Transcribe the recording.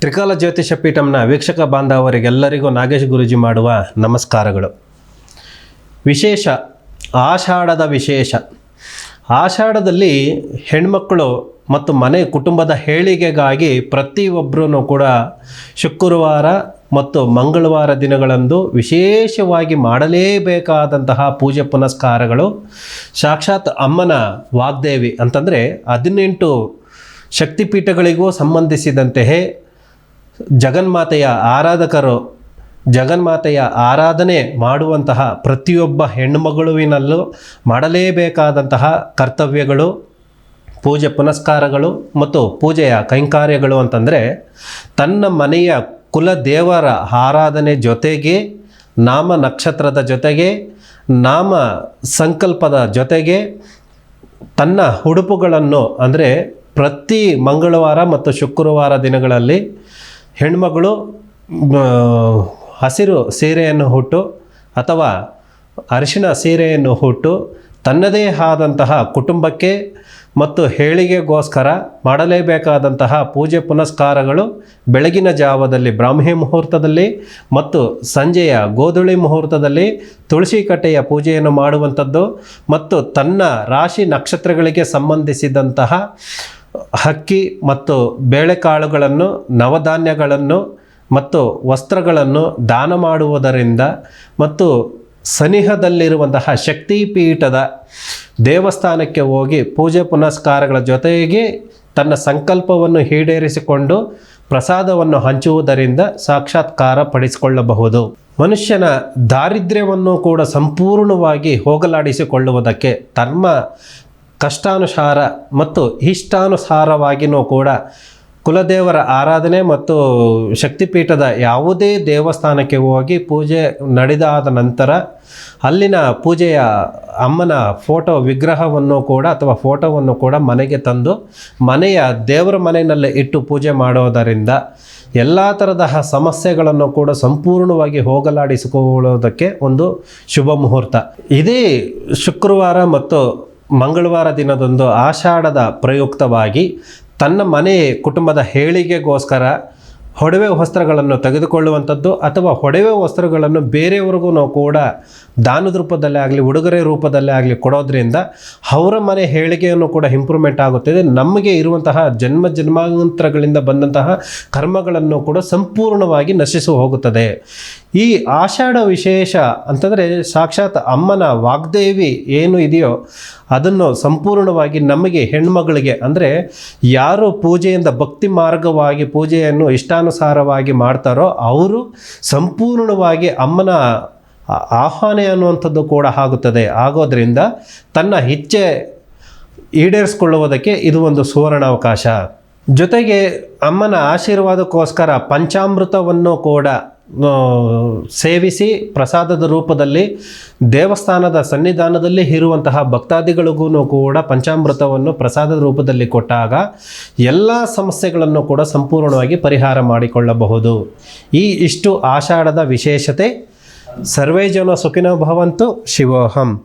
ತ್ರಿಕಾಲ ಜ್ಯೋತಿಷ ಪೀಠಂನ ವೀಕ್ಷಕ ಬಾಂಧವರಿಗೆಲ್ಲರಿಗೂ ನಾಗೇಶ್ ಗುರುಜಿ ಮಾಡುವ ನಮಸ್ಕಾರಗಳು. ವಿಶೇಷ, ಆಷಾಢದ ವಿಶೇಷ. ಆಷಾಢದಲ್ಲಿ ಹೆಣ್ಮಕ್ಕಳು ಮತ್ತು ಮನೆ ಕುಟುಂಬದ ಹೇಳಿಕೆಗಾಗಿ ಪ್ರತಿಯೊಬ್ಬರೂ ಕೂಡ ಶುಕ್ರವಾರ ಮತ್ತು ಮಂಗಳವಾರ ದಿನಗಳಂದು ವಿಶೇಷವಾಗಿ ಮಾಡಲೇಬೇಕಾದಂತಹ ಪೂಜೆ ಪುನಸ್ಕಾರಗಳು. ಸಾಕ್ಷಾತ್ ಅಮ್ಮನ ವಾಗ್ದೇವಿ ಅಂತಂದರೆ ಹದಿನೆಂಟು ಶಕ್ತಿಪೀಠಗಳಿಗೂ ಸಂಬಂಧಿಸಿದಂತೆಯೇ ಜಗನ್ಮಾತೆಯ ಆರಾಧಕರು, ಜಗನ್ಮಾತೆಯ ಆರಾಧನೆ ಮಾಡುವಂತಹ ಪ್ರತಿಯೊಬ್ಬ ಹೆಣ್ಣುಮಗಳುವಿನಲ್ಲೂ ಮಾಡಲೇಬೇಕಾದಂತಹ ಕರ್ತವ್ಯಗಳು, ಪೂಜೆ ಪುನಸ್ಕಾರಗಳು ಮತ್ತು ಪೂಜೆಯ ಕೈಂಕಾರ್ಯಗಳು ಅಂತಂದರೆ ತನ್ನ ಮನೆಯ ಕುಲದೇವರ ಆರಾಧನೆ ಜೊತೆಗೆ, ನಾಮ ನಕ್ಷತ್ರದ ಜೊತೆಗೆ, ನಾಮ ಸಂಕಲ್ಪದ ಜೊತೆಗೆ ತನ್ನ ಉಡುಪುಗಳನ್ನು ಅಂದರೆ ಪ್ರತಿ ಮಂಗಳವಾರ ಮತ್ತು ಶುಕ್ರವಾರ ದಿನಗಳಲ್ಲಿ ಹೆಣ್ಮಗಳು ಹಸಿರು ಸೀರೆಯನ್ನು ಹುಟ್ಟು ಅಥವಾ ಅರಿಶಿನ ಸೀರೆಯನ್ನು ಹುಟ್ಟು ತನ್ನದೇ ಆದಂತಹ ಕುಟುಂಬಕ್ಕೆ ಮತ್ತು ಹೇಳಿಗೆಗೋಸ್ಕರ ಮಾಡಲೇಬೇಕಾದಂತಹ ಪೂಜೆ ಪುನಸ್ಕಾರಗಳು ಬೆಳಗಿನ ಜಾವದಲ್ಲಿ ಬ್ರಾಹ್ಮಿ ಮುಹೂರ್ತದಲ್ಲಿ ಮತ್ತು ಸಂಜೆಯ ಗೋಧುಳಿ ಮುಹೂರ್ತದಲ್ಲಿ ತುಳಸಿ ಕಟ್ಟೆಯ ಪೂಜೆಯನ್ನು ಮಾಡುವಂಥದ್ದು ಮತ್ತು ತನ್ನ ರಾಶಿ ನಕ್ಷತ್ರಗಳಿಗೆ ಸಂಬಂಧಿಸಿದಂತಹ ಅಕ್ಕಿ ಮತ್ತು ಬೇಳೆಕಾಳುಗಳನ್ನು, ನವಧಾನ್ಯಗಳನ್ನು ಮತ್ತು ವಸ್ತ್ರಗಳನ್ನು ದಾನ ಮಾಡುವುದರಿಂದ ಮತ್ತು ಸನಿಹದಲ್ಲಿರುವಂತಹ ಶಕ್ತಿಪೀಠದ ದೇವಸ್ಥಾನಕ್ಕೆ ಹೋಗಿ ಪೂಜೆ ಪುನಸ್ಕಾರಗಳ ಜೊತೆಗೆ ತನ್ನ ಸಂಕಲ್ಪವನ್ನು ಈಡೇರಿಸಿಕೊಂಡು ಪ್ರಸಾದವನ್ನು ಹಂಚುವುದರಿಂದ ಸಾಕ್ಷಾತ್ಕಾರ ಪಡಿಸಿಕೊಳ್ಳಬಹುದು. ಮನುಷ್ಯನ ದಾರಿದ್ರ್ಯವನ್ನು ಕೂಡ ಸಂಪೂರ್ಣವಾಗಿ ಹೋಗಲಾಡಿಸಿಕೊಳ್ಳುವುದಕ್ಕೆ ಧರ್ಮ ಕಷ್ಟಾನುಸಾರ ಮತ್ತು ಇಷ್ಟಾನುಸಾರವಾಗಿಯೂ ಕೂಡ ಕುಲದೇವರ ಆರಾಧನೆ ಮತ್ತು ಶಕ್ತಿಪೀಠದ ಯಾವುದೇ ದೇವಸ್ಥಾನಕ್ಕೆ ಹೋಗಿ ಪೂಜೆ ನಡೆದಾದ ನಂತರ ಅಲ್ಲಿನ ಪೂಜೆಯ ಅಮ್ಮನ ಫೋಟೋ ವಿಗ್ರಹವನ್ನು ಕೂಡ ಅಥವಾ ಫೋಟೋವನ್ನು ಕೂಡ ಮನೆಗೆ ತಂದು ಮನೆಯ ದೇವರ ಮನೆಯಲ್ಲೇ ಇಟ್ಟು ಪೂಜೆ ಮಾಡೋದರಿಂದ ಎಲ್ಲ ಥರದ ಸಮಸ್ಯೆಗಳನ್ನು ಕೂಡ ಸಂಪೂರ್ಣವಾಗಿ ಹೋಗಲಾಡಿಸಿಕೊಳ್ಳೋದಕ್ಕೆ ಒಂದು ಶುಭ ಮುಹೂರ್ತ. ಇದೇ ಶುಕ್ರವಾರ ಮತ್ತು ಮಂಗಳವಾರ ದಿನದಂದು ಆಷಾಢದ ಪ್ರಯುಕ್ತವಾಗಿ ತನ್ನ ಮನೆ ಕುಟುಂಬದ ಹೇಳಿಗೆಗೋಸ್ಕರ ಹೊಡವೆ ವಸ್ತ್ರಗಳನ್ನು ತೆಗೆದುಕೊಳ್ಳುವಂಥದ್ದು ಅಥವಾ ಹೊಡವೆ ವಸ್ತ್ರಗಳನ್ನು ಬೇರೆಯವ್ರಿಗೂ ಕೂಡ ದಾನದ ರೂಪದಲ್ಲೇ ಆಗಲಿ, ಉಡುಗೊರೆ ರೂಪದಲ್ಲೇ ಆಗಲಿ ಕೊಡೋದ್ರಿಂದ ಅವರ ಮನೆ ಹೇಳಿಗೆಯನ್ನು ಕೂಡ ಇಂಪ್ರೂವ್ಮೆಂಟ್ ಆಗುತ್ತದೆ. ನಮಗೆ ಇರುವಂತಹ ಜನ್ಮ ಜನ್ಮಾಂತರಗಳಿಂದ ಬಂದಂತಹ ಕರ್ಮಗಳನ್ನು ಕೂಡ ಸಂಪೂರ್ಣವಾಗಿ ನಶಿಸಿ ಹೋಗುತ್ತದೆ. ಈ ಆಷಾಢ ವಿಶೇಷ ಅಂತಂದರೆ ಸಾಕ್ಷಾತ್ ಅಮ್ಮನ ವಾಗ್ದೇವಿ ಏನು ಇದೆಯೋ ಅದನ್ನು ಸಂಪೂರ್ಣವಾಗಿ ನಮಗೆ ಹೆಣ್ಮಗಳಿಗೆ, ಅಂದರೆ ಯಾರು ಪೂಜೆಯಿಂದ ಭಕ್ತಿ ಮಾರ್ಗವಾಗಿ ಪೂಜೆಯನ್ನು ಇಷ್ಟಾನುಸಾರವಾಗಿ ಮಾಡ್ತಾರೋ ಅವರು ಸಂಪೂರ್ಣವಾಗಿ ಅಮ್ಮನ ಆಹ್ವಾನ ಅನ್ನುವಂಥದ್ದು ಕೂಡ ಆಗುತ್ತದೆ. ಆಗೋದ್ರಿಂದ ತನ್ನ ಇಚ್ಛೆ ಈಡೇರಿಸ್ಕೊಳ್ಳುವುದಕ್ಕೆ ಇದು ಒಂದು ಸುವರ್ಣಾವಕಾಶ ಜೊತೆಗೆ ಅಮ್ಮನ ಆಶೀರ್ವಾದಕ್ಕೋಸ್ಕರ ಪಂಚಾಮೃತವನ್ನು ಕೂಡ ಸೇವಿಸಿ ಪ್ರಸಾದದ ರೂಪದಲ್ಲಿ ದೇವಸ್ಥಾನದ ಸನ್ನಿಧಾನದಲ್ಲಿ ಇರುವಂತಹ ಭಕ್ತಾದಿಗಳಿಗೂ ಕೂಡ ಪಂಚಾಮೃತವನ್ನು ಪ್ರಸಾದದ ರೂಪದಲ್ಲಿ ಕೊಟ್ಟಾಗ ಎಲ್ಲ ಸಮಸ್ಯೆಗಳನ್ನು ಕೂಡ ಸಂಪೂರ್ಣವಾಗಿ ಪರಿಹಾರ ಮಾಡಿಕೊಳ್ಳಬಹುದು. ಈ ಇಷ್ಟು ಆಷಾಢದ ವಿಶೇಷತೆ. ಸರ್ವೇ ಜನ ಸುಖಿನೋ ಭವಂತು. ಶಿವೋಹಂ.